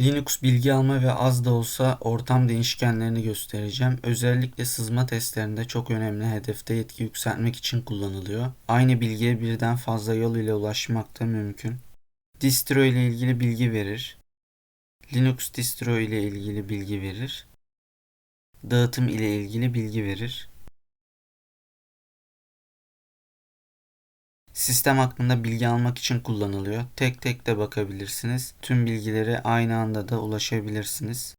Linux bilgi alma ve az da olsa ortam değişkenlerini göstereceğim. Özellikle sızma testlerinde çok önemli hedefte yetki yükseltmek için kullanılıyor. Aynı bilgiye birden fazla yol ile ulaşmak da mümkün. Distro ile ilgili bilgi verir. Linux distro ile ilgili bilgi verir. Dağıtım ile ilgili bilgi verir. Sistem hakkında bilgi almak için kullanılıyor. Tek tek de bakabilirsiniz. Tüm bilgilere aynı anda da ulaşabilirsiniz.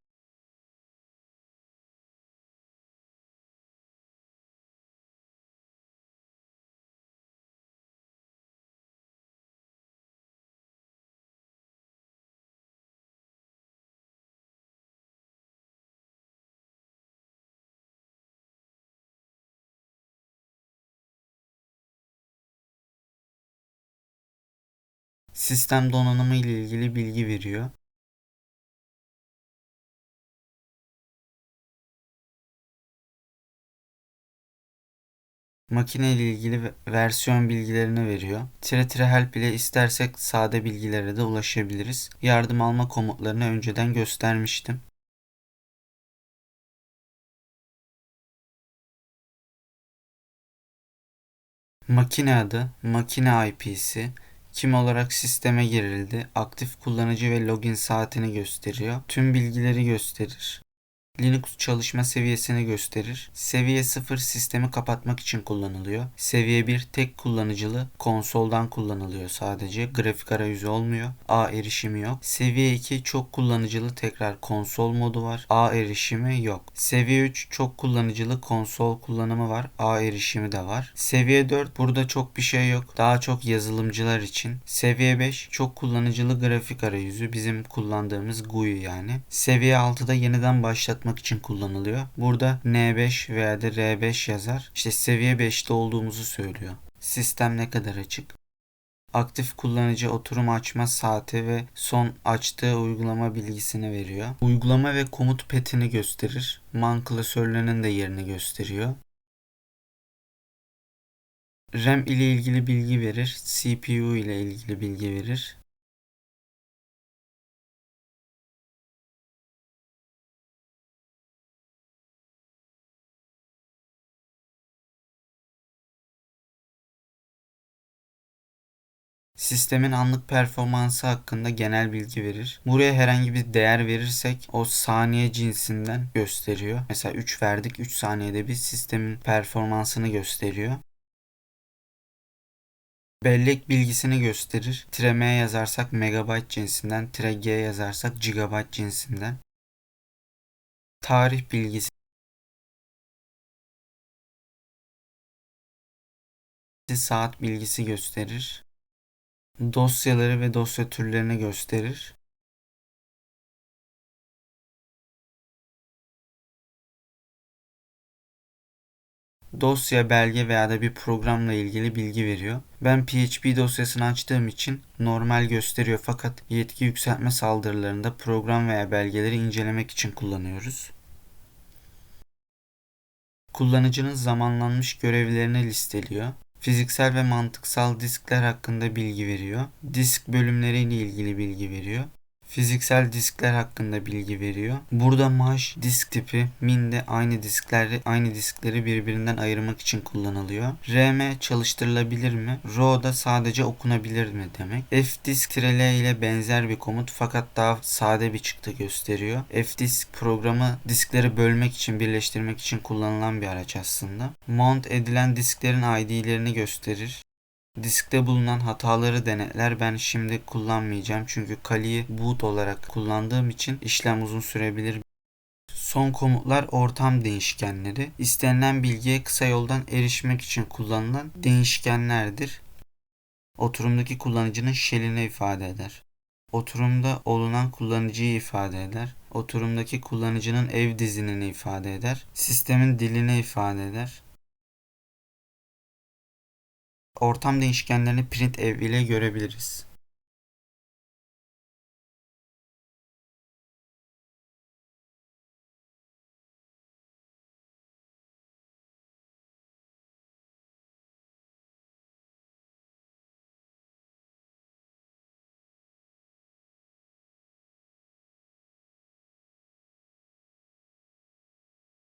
Sistem donanımı ile ilgili bilgi veriyor. Makine ile ilgili versiyon bilgilerini veriyor. Tire tire help ile istersek sade bilgilere de ulaşabiliriz. Yardım alma komutlarını önceden göstermiştim. Makine adı, makine IP'si, kim olarak sisteme girildi, aktif kullanıcı ve login saatini gösteriyor. Tüm bilgileri gösterir. Linux çalışma seviyesini gösterir. Seviye 0 sistemi kapatmak için kullanılıyor. Seviye 1 tek kullanıcılı konsoldan kullanılıyor sadece. Grafik arayüzü olmuyor. A erişimi yok. Seviye 2 çok kullanıcılı tekrar konsol modu var. A erişimi yok. Seviye 3 çok kullanıcılı konsol kullanımı var. A erişimi de var. Seviye 4 burada çok bir şey yok. Daha çok yazılımcılar için. Seviye 5 çok kullanıcılı grafik arayüzü. Bizim kullandığımız GUI yani. Seviye 6'da yeniden başlat yapmak için kullanılıyor. Burada N5 veya da R5 yazar. İşte seviye 5'te olduğumuzu söylüyor. Sistem ne kadar açık? Aktif kullanıcı oturum açma saati ve son açtığı uygulama bilgisini veriyor. Uygulama ve komut petini gösterir. Man klasörlerinin de yerini gösteriyor. RAM ile ilgili bilgi verir. CPU ile ilgili bilgi verir. Sistemin anlık performansı hakkında genel bilgi verir. Buraya herhangi bir değer verirsek o saniye cinsinden gösteriyor. Mesela 3 verdik 3 saniyede bir sistemin performansını gösteriyor. Bellek bilgisini gösterir. Tire yazarsak megabyte cinsinden, tire yazarsak gigabyte cinsinden. Tarih bilgisi saat bilgisi gösterir dosyaları ve dosya türlerini gösterir. Dosya, belge veya da bir programla ilgili bilgi veriyor. Ben PHP dosyasını açtığım için normal gösteriyor fakat yetki yükseltme saldırılarında program veya belgeleri incelemek için kullanıyoruz. Kullanıcının zamanlanmış görevlerini listeliyor fiziksel ve mantıksal diskler hakkında bilgi veriyor. Disk bölümleriyle ilgili bilgi veriyor fiziksel diskler hakkında bilgi veriyor. Burada MAJ disk tipi min de aynı diskleri aynı diskleri birbirinden ayırmak için kullanılıyor. RM çalıştırılabilir mi? RAW da sadece okunabilir mi demek. fdisk-l ile benzer bir komut fakat daha sade bir çıktı gösteriyor. fdisk programı diskleri bölmek için birleştirmek için kullanılan bir araç aslında. Mount edilen disklerin ID'lerini gösterir. Diskte bulunan hataları denetler. Ben şimdi kullanmayacağım çünkü Kali'yi boot olarak kullandığım için işlem uzun sürebilir. Son komutlar ortam değişkenleri. İstenilen bilgiye kısa yoldan erişmek için kullanılan değişkenlerdir. Oturumdaki kullanıcının shell'ini ifade eder. Oturumda olunan kullanıcıyı ifade eder. Oturumdaki kullanıcının ev dizinini ifade eder. Sistemin dilini ifade eder. Ortam değişkenlerini printf ile görebiliriz.